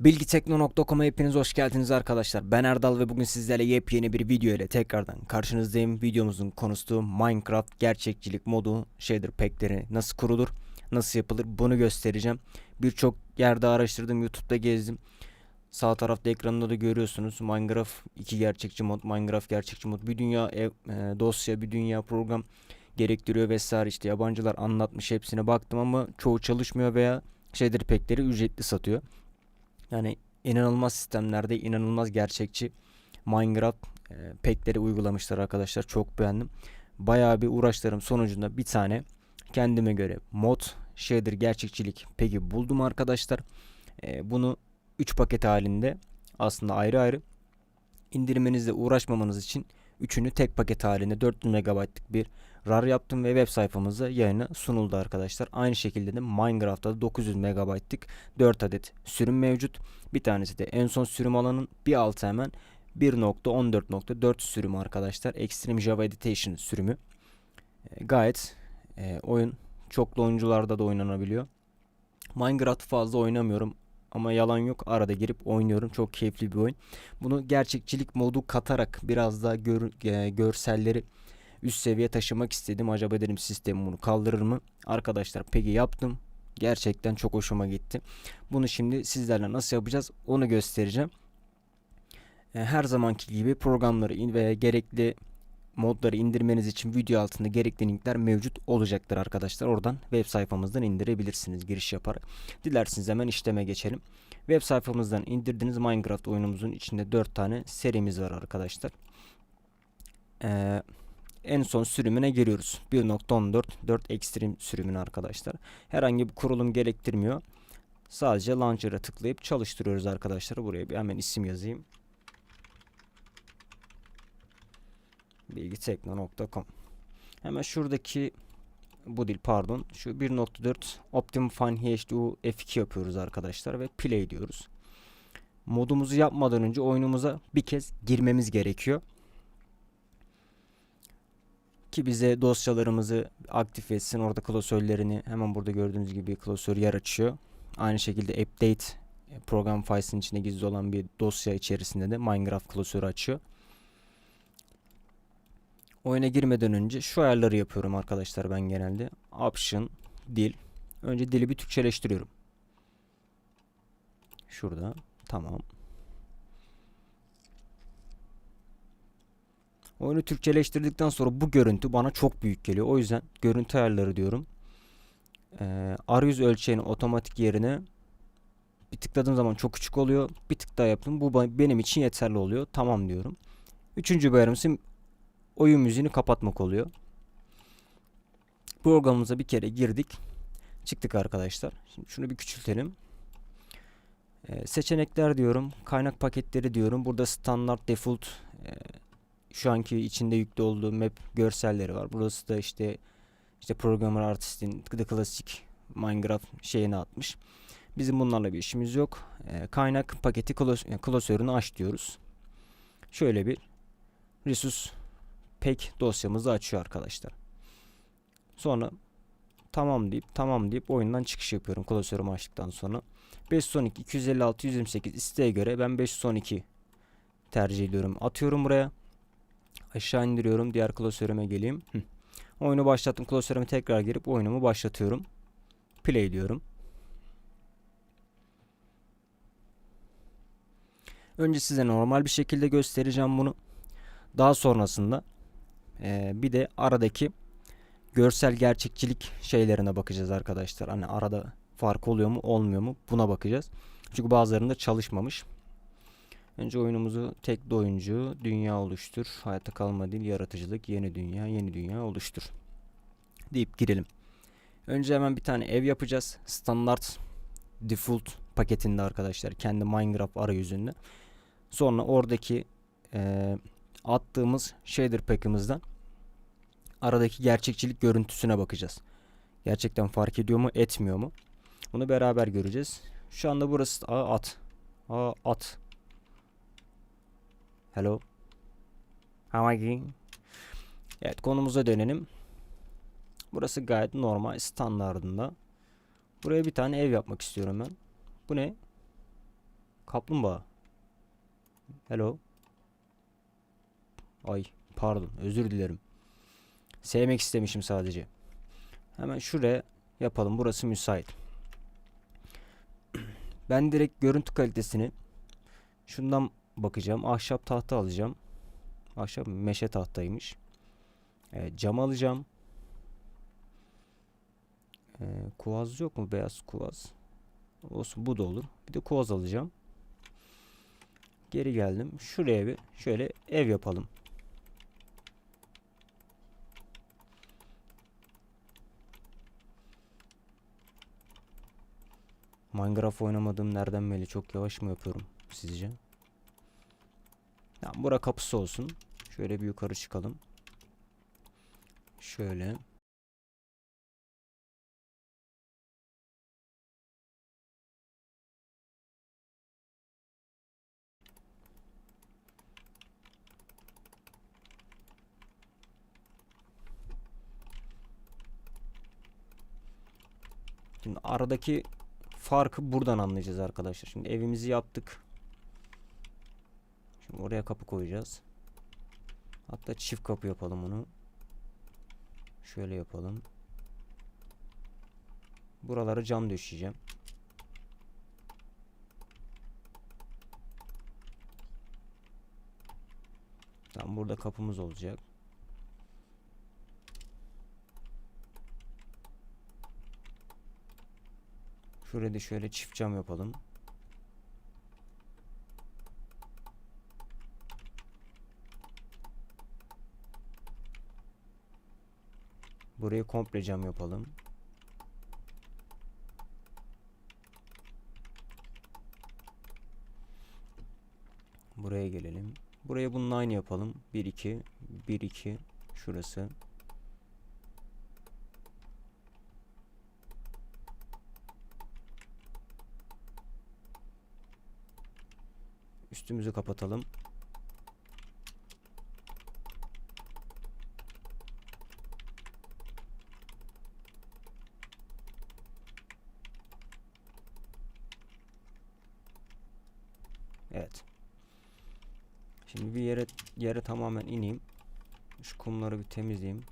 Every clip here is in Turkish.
Bilgitekno.com'a hepiniz hoş geldiniz arkadaşlar. Ben Erdal ve bugün sizlerle yepyeni bir video ile tekrardan karşınızdayım. Videomuzun konusu Minecraft gerçekçilik modu shader pack'leri nasıl kurulur, nasıl yapılır bunu göstereceğim. Birçok yerde araştırdım, YouTube'da gezdim. Sağ tarafta ekranında da görüyorsunuz. Minecraft 2 gerçekçi mod, Minecraft gerçekçi mod. Bir dünya e, dosya, bir dünya program gerektiriyor vesaire işte yabancılar anlatmış hepsine baktım ama çoğu çalışmıyor veya shader pack'leri ücretli satıyor. Yani inanılmaz sistemlerde inanılmaz gerçekçi Minecraft e, pack'leri uygulamışlar arkadaşlar. Çok beğendim. Bayağı bir uğraşlarım sonucunda bir tane kendime göre mod shader gerçekçilik peki buldum arkadaşlar. E, bunu 3 paket halinde aslında ayrı ayrı indirmenizle uğraşmamanız için üçünü tek paket halinde 400 MB'lık bir RAR yaptım ve web sayfamızda yayına sunuldu arkadaşlar. Aynı şekilde de Minecraft'ta da 900 MB'lık 4 adet sürüm mevcut. Bir tanesi de en son sürüm alanın bir altı hemen 1.14.4 sürümü arkadaşlar. Extreme Java Edition sürümü. E, gayet e, oyun çoklu oyuncularda da oynanabiliyor. Minecraft fazla oynamıyorum ama yalan yok arada girip oynuyorum. Çok keyifli bir oyun. Bunu gerçekçilik modu katarak biraz daha gör, e, görselleri üst seviye taşımak istedim. Acaba dedim sistem bunu kaldırır mı? Arkadaşlar peki yaptım. Gerçekten çok hoşuma gitti. Bunu şimdi sizlerle nasıl yapacağız onu göstereceğim. E, Her zamanki gibi programları ve gerekli modları indirmeniz için video altında gerekli linkler mevcut olacaktır arkadaşlar. Oradan web sayfamızdan indirebilirsiniz giriş yaparak. Dilerseniz hemen işleme geçelim. Web sayfamızdan indirdiğiniz Minecraft oyunumuzun içinde 4 tane serimiz var arkadaşlar. Eee en son sürümüne giriyoruz. 1.14 4 Extreme sürümüne arkadaşlar. Herhangi bir kurulum gerektirmiyor. Sadece launcher'a tıklayıp çalıştırıyoruz arkadaşlar. Buraya bir hemen isim yazayım. bilgitekno.com Hemen şuradaki bu değil pardon. Şu 1.4 Optimum Fine HDU F2 yapıyoruz arkadaşlar ve play diyoruz. Modumuzu yapmadan önce oyunumuza bir kez girmemiz gerekiyor ki bize dosyalarımızı aktif etsin. Orada klasörlerini hemen burada gördüğünüz gibi klasör yer açıyor. Aynı şekilde update e, program files'in içinde gizli olan bir dosya içerisinde de Minecraft klasörü açıyor. Oyuna girmeden önce şu ayarları yapıyorum arkadaşlar ben genelde. Option, dil. Önce dili bir Türkçeleştiriyorum. Şurada. Tamam. Oyunu Türkçeleştirdikten sonra bu görüntü bana çok büyük geliyor. O yüzden görüntü ayarları diyorum. Ee, arayüz ölçeğini otomatik yerine bir tıkladığım zaman çok küçük oluyor. Bir tık daha yaptım. Bu benim için yeterli oluyor. Tamam diyorum. Üçüncü ayarımsı oyun müziğini kapatmak oluyor. Programımıza bir kere girdik. Çıktık arkadaşlar. Şimdi şunu bir küçültelim. Ee, seçenekler diyorum. Kaynak paketleri diyorum. Burada standart default e, şu anki içinde yüklü olduğu map görselleri var. Burası da işte işte programmer artistin The klasik Minecraft şeyini atmış. Bizim bunlarla bir işimiz yok. E, kaynak paketi klos klasörünü aç diyoruz. Şöyle bir resource pack dosyamızı açıyor arkadaşlar. Sonra tamam deyip tamam deyip oyundan çıkış yapıyorum klasörümü açtıktan sonra. 512 256 128 isteğe göre ben 512 tercih ediyorum. Atıyorum buraya. Aşağı indiriyorum. Diğer klasörüme geleyim. Hı. Oyunu başlattım. Klasörüme tekrar girip oyunumu başlatıyorum. Play diyorum. Önce size normal bir şekilde göstereceğim bunu. Daha sonrasında e, bir de aradaki görsel gerçekçilik şeylerine bakacağız arkadaşlar. Hani arada fark oluyor mu olmuyor mu buna bakacağız. Çünkü bazılarında çalışmamış. Önce oyunumuzu tek de oyuncu, dünya oluştur, hayatta kalma dil, yaratıcılık, yeni dünya, yeni dünya oluştur. Deyip girelim. Önce hemen bir tane ev yapacağız. Standart default paketinde arkadaşlar. Kendi Minecraft arayüzünde. Sonra oradaki e, attığımız shader pack'ımızdan aradaki gerçekçilik görüntüsüne bakacağız. Gerçekten fark ediyor mu, etmiyor mu? Bunu beraber göreceğiz. Şu anda burası a, at. A, at. Hello. How are you? Evet konumuza dönelim. Burası gayet normal standartında. Buraya bir tane ev yapmak istiyorum ben. Bu ne? Kaplumbağa. Hello. Ay pardon özür dilerim. Sevmek istemişim sadece. Hemen şuraya yapalım. Burası müsait. Ben direkt görüntü kalitesini şundan bakacağım. Ahşap tahta alacağım. Ahşap meşe tahtaymış. Evet, cam alacağım. Ee, kuvaz yok mu? Beyaz kuvaz. Olsun bu da olur. Bir de kuvaz alacağım. Geri geldim. Şuraya bir şöyle ev yapalım. Minecraft oynamadığım nereden belli? Çok yavaş mı yapıyorum sizce? Tamam, bura kapısı olsun. Şöyle bir yukarı çıkalım. Şöyle. Şimdi aradaki farkı buradan anlayacağız arkadaşlar. Şimdi evimizi yaptık. Oraya kapı koyacağız. Hatta çift kapı yapalım onu. Şöyle yapalım. Buraları cam döşeyeceğim. Tamam burada kapımız olacak. Şurada şöyle çift cam yapalım. Burayı komple cam yapalım. Buraya gelelim. Buraya bunun aynı yapalım. 1 2 1 2 şurası. Üstümüzü kapatalım. Evet. Şimdi bir yere yere tamamen ineyim. Şu kumları bir temizleyeyim.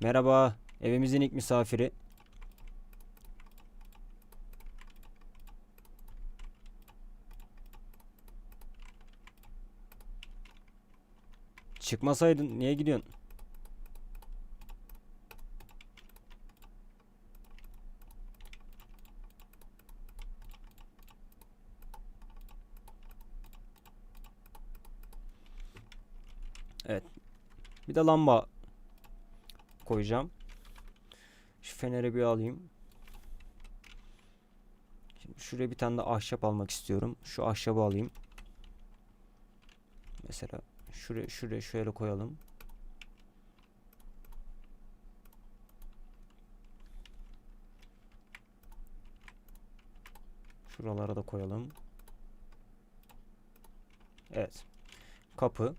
Merhaba. Evimizin ilk misafiri. Çıkmasaydın niye gidiyorsun? Evet. Bir de lamba koyacağım. Şu feneri bir alayım. Şimdi şuraya bir tane de ahşap almak istiyorum. Şu ahşabı alayım. Mesela şuraya şuraya şöyle koyalım. Şuralara da koyalım. Evet. Kapı.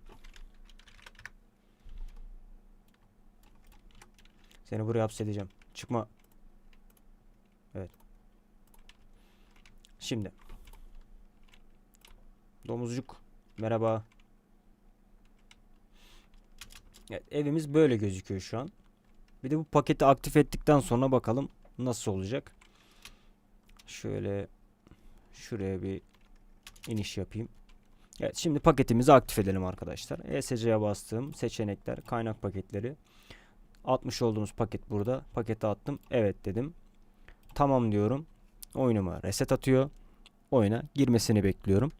Seni buraya hapsedeceğim. Çıkma. Evet. Şimdi. Domuzcuk. Merhaba. Evet, evimiz böyle gözüküyor şu an. Bir de bu paketi aktif ettikten sonra bakalım nasıl olacak. Şöyle şuraya bir iniş yapayım. Evet şimdi paketimizi aktif edelim arkadaşlar. ESC'ye bastığım seçenekler, kaynak paketleri. Atmış olduğumuz paket burada. Pakete attım. Evet dedim. Tamam diyorum. Oyunuma reset atıyor. Oyuna girmesini bekliyorum.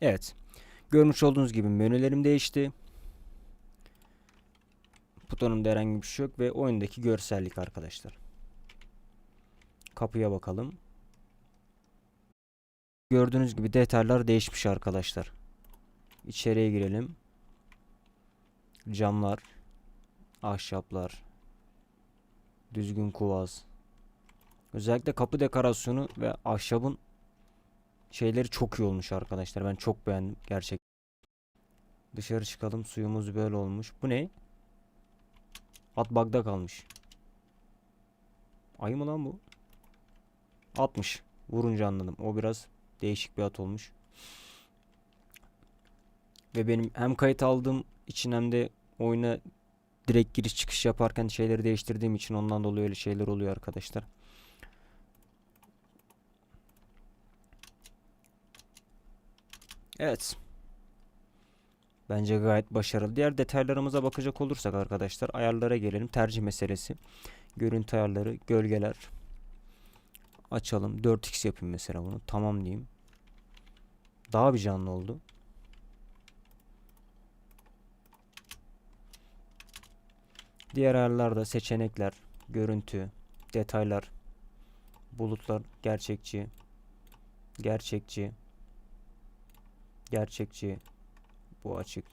Evet. Görmüş olduğunuz gibi menülerim değişti. Butonumda herhangi bir şey yok ve oyundaki görsellik arkadaşlar. Kapıya bakalım. Gördüğünüz gibi detaylar değişmiş arkadaşlar. İçeriye girelim. Camlar, ahşaplar, düzgün kuvaz. Özellikle kapı dekorasyonu ve ahşabın şeyleri çok iyi olmuş arkadaşlar. Ben çok beğendim gerçekten. Dışarı çıkalım. Suyumuz böyle olmuş. Bu ne? At bagda kalmış. Ayı mı lan bu? Atmış. Vurunca anladım. O biraz değişik bir at olmuş. Ve benim hem kayıt aldığım için hem de oyuna direkt giriş çıkış yaparken şeyleri değiştirdiğim için ondan dolayı öyle şeyler oluyor arkadaşlar. Evet. Bence gayet başarılı. Diğer detaylarımıza bakacak olursak arkadaşlar ayarlara gelelim. Tercih meselesi. Görüntü ayarları, gölgeler. Açalım. 4x yapayım mesela bunu. Tamam diyeyim. Daha bir canlı oldu. Diğer ayarlarda seçenekler, görüntü, detaylar, bulutlar, gerçekçi, gerçekçi, gerçekçi, bu açık,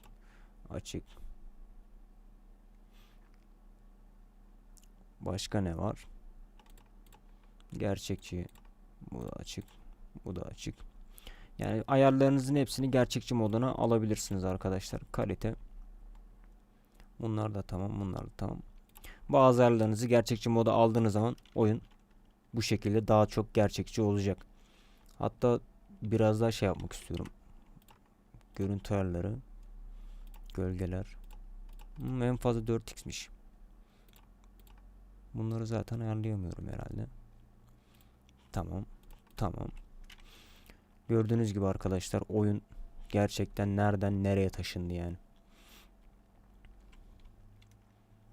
açık. Başka ne var? Gerçekçi, bu da açık, bu da açık. Yani ayarlarınızın hepsini gerçekçi moduna alabilirsiniz arkadaşlar. Kalite. Bunlar da tamam, bunlar da tamam. Bazı ayarlarınızı gerçekçi moda aldığınız zaman oyun bu şekilde daha çok gerçekçi olacak. Hatta biraz daha şey yapmak istiyorum. Görüntü ayarları, gölgeler. Hmm, en fazla 4x'miş. Bunları zaten ayarlayamıyorum herhalde. Tamam. Tamam. Gördüğünüz gibi arkadaşlar oyun gerçekten nereden nereye taşındı yani.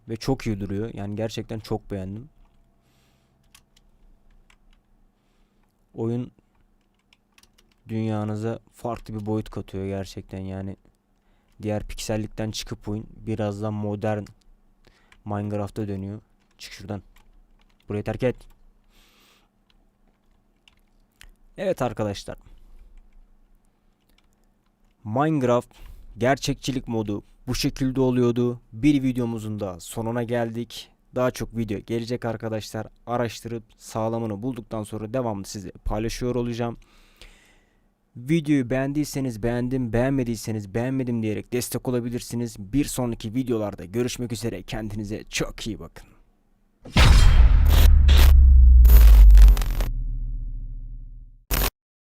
Ve çok iyi duruyor. Yani gerçekten çok beğendim. Oyun dünyanıza farklı bir boyut katıyor gerçekten yani. Diğer piksellikten çıkıp oyun biraz daha modern Minecraft'a dönüyor. Çık şuradan. Burayı terk et. Evet arkadaşlar. Minecraft gerçekçilik modu bu şekilde oluyordu. Bir videomuzun da sonuna geldik. Daha çok video gelecek arkadaşlar. Araştırıp sağlamını bulduktan sonra devamlı size paylaşıyor olacağım. Videoyu beğendiyseniz beğendim, beğenmediyseniz beğenmedim diyerek destek olabilirsiniz. Bir sonraki videolarda görüşmek üzere. Kendinize çok iyi bakın.